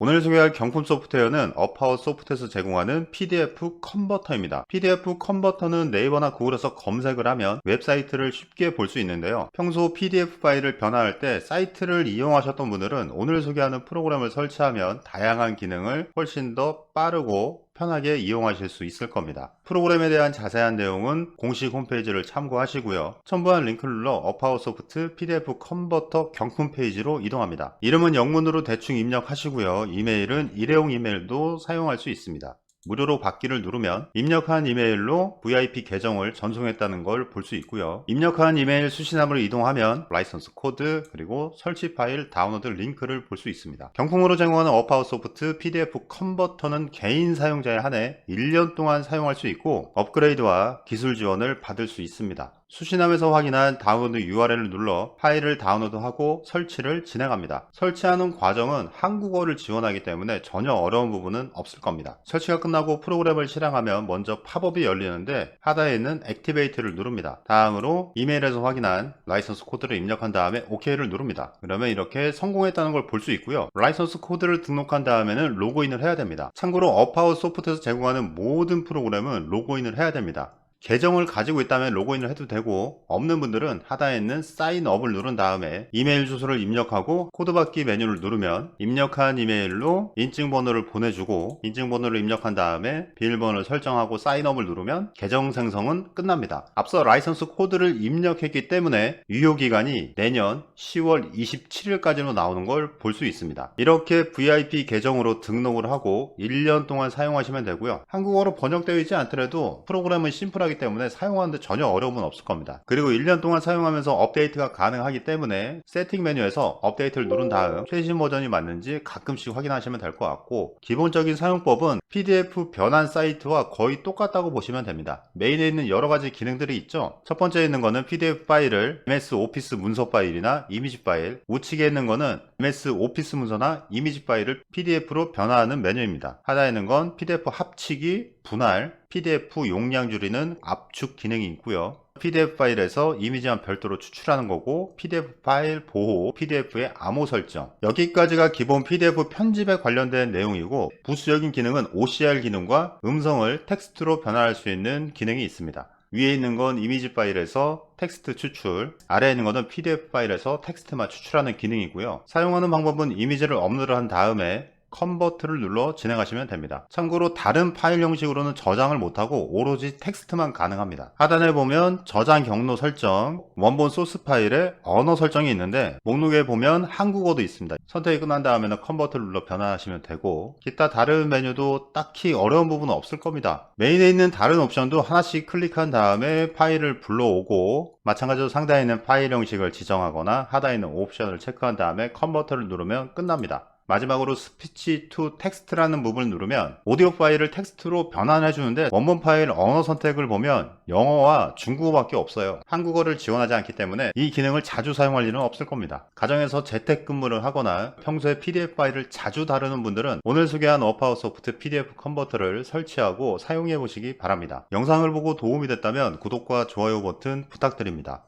오늘 소개할 경품 소프트웨어는 어파워 소프트에서 제공하는 PDF 컨버터입니다. PDF 컨버터는 네이버나 구글에서 검색을 하면 웹사이트를 쉽게 볼 수 있는데요. 평소 PDF 파일을 변화할 때 사이트를 이용하셨던 분들은 오늘 소개하는 프로그램을 설치하면 다양한 기능을 훨씬 더 빠르고 편하게 이용하실 수 있을 겁니다. 프로그램에 대한 자세한 내용은 공식 홈페이지를 참고하시고요. 첨부한 링크를 눌러 어파워 소프트 PDF 컨버터 경품 페이지로 이동합니다. 이름은 영문으로 대충 입력하시고요. 이메일은 일회용 이메일도 사용할 수 있습니다. 무료로 받기를 누르면 입력한 이메일로 VIP 계정을 전송했다는 걸 볼 수 있고요. 입력한 이메일 수신함으로 이동하면 라이선스 코드 그리고 설치 파일 다운로드 링크를 볼 수 있습니다. 경품으로 제공하는 어파워 소프트 PDF 컨버터는 개인 사용자에 한해 1년 동안 사용할 수 있고 업그레이드와 기술 지원을 받을 수 있습니다. 수신함에서 확인한 다운로드 URL을 눌러 파일을 다운로드하고 설치를 진행합니다. 설치하는 과정은 한국어를 지원하기 때문에 전혀 어려운 부분은 없을 겁니다. 설치가 끝나고 프로그램을 실행하면 먼저 팝업이 열리는데 하단에 있는 액티베이트를 누릅니다. 다음으로 이메일에서 확인한 라이선스 코드를 입력한 다음에 OK를 누릅니다. 그러면 이렇게 성공했다는 걸 볼 수 있고요. 라이선스 코드를 등록한 다음에는 로그인을 해야 됩니다. 참고로 어파워 소프트에서 제공하는 모든 프로그램은 로그인을 해야 됩니다. 계정을 가지고 있다면 로그인을 해도 되고 없는 분들은 하단에 있는 사인업을 누른 다음에 이메일 주소를 입력하고 코드 받기 메뉴를 누르면 입력한 이메일로 인증번호를 보내주고 인증번호를 입력한 다음에 비밀번호를 설정하고 사인업을 누르면 계정 생성은 끝납니다. 앞서 라이선스 코드를 입력했기 때문에 유효기간이 내년 10월 27일까지로 나오는 걸 볼 수 있습니다. 이렇게 VIP 계정으로 등록을 하고 1년 동안 사용하시면 되고요. 한국어로 번역되어 있지 않더라도 프로그램은 심플하게 하기 때문에 사용하는데 전혀 어려움은 없을 겁니다. 그리고 1년 동안 사용하면서 업데이트가 가능하기 때문에 세팅 메뉴에서 업데이트를 누른 다음 최신 버전이 맞는지 가끔씩 확인하시면 될 것 같고 기본적인 사용법은 PDF 변환 사이트와 거의 똑같다고 보시면 됩니다. 메인에 있는 여러 가지 기능들이 있죠. 첫 번째 있는 거는 PDF 파일을 MS 오피스 문서 파일이나 이미지 파일, 우측에 있는 거는 MS 오피스 문서나 이미지 파일을 PDF로 변화하는 메뉴입니다. 하단에 있는 건 PDF 합치기, 분할, PDF 용량 줄이는 압축 기능이 있고요. PDF 파일에서 이미지만 별도로 추출하는 거고 PDF 파일 보호, PDF의 암호 설정 여기까지가 기본 PDF 편집에 관련된 내용이고 부수적인 기능은 OCR 기능과 음성을 텍스트로 변환할 수 있는 기능이 있습니다. 위에 있는 건 이미지 파일에서 텍스트 추출, 아래에 있는 것은 PDF 파일에서 텍스트만 추출하는 기능이고요. 사용하는 방법은 이미지를 업로드한 다음에 컨버트를 눌러 진행하시면 됩니다. 참고로 다른 파일 형식으로는 저장을 못하고 오로지 텍스트만 가능합니다. 하단에 보면 저장 경로 설정, 원본 소스 파일에 언어 설정이 있는데 목록에 보면 한국어도 있습니다. 선택이 끝난 다음에는 컨버트를 눌러 변환하시면 되고 기타 다른 메뉴도 딱히 어려운 부분은 없을 겁니다. 메인에 있는 다른 옵션도 하나씩 클릭한 다음에 파일을 불러오고 마찬가지로 상단에 있는 파일 형식을 지정하거나 하단에 있는 옵션을 체크한 다음에 컨버터를 누르면 끝납니다. 마지막으로 스피치 투 텍스트라는 부분을 누르면 오디오 파일을 텍스트로 변환해 주는데 원본 파일 언어 선택을 보면 영어와 중국어밖에 없어요. 한국어를 지원하지 않기 때문에 이 기능을 자주 사용할 일은 없을 겁니다. 가정에서 재택근무를 하거나 평소에 PDF 파일을 자주 다루는 분들은 오늘 소개한 어파워 소프트 PDF 컨버터를 설치하고 사용해 보시기 바랍니다. 영상을 보고 도움이 됐다면 구독과 좋아요 버튼 부탁드립니다.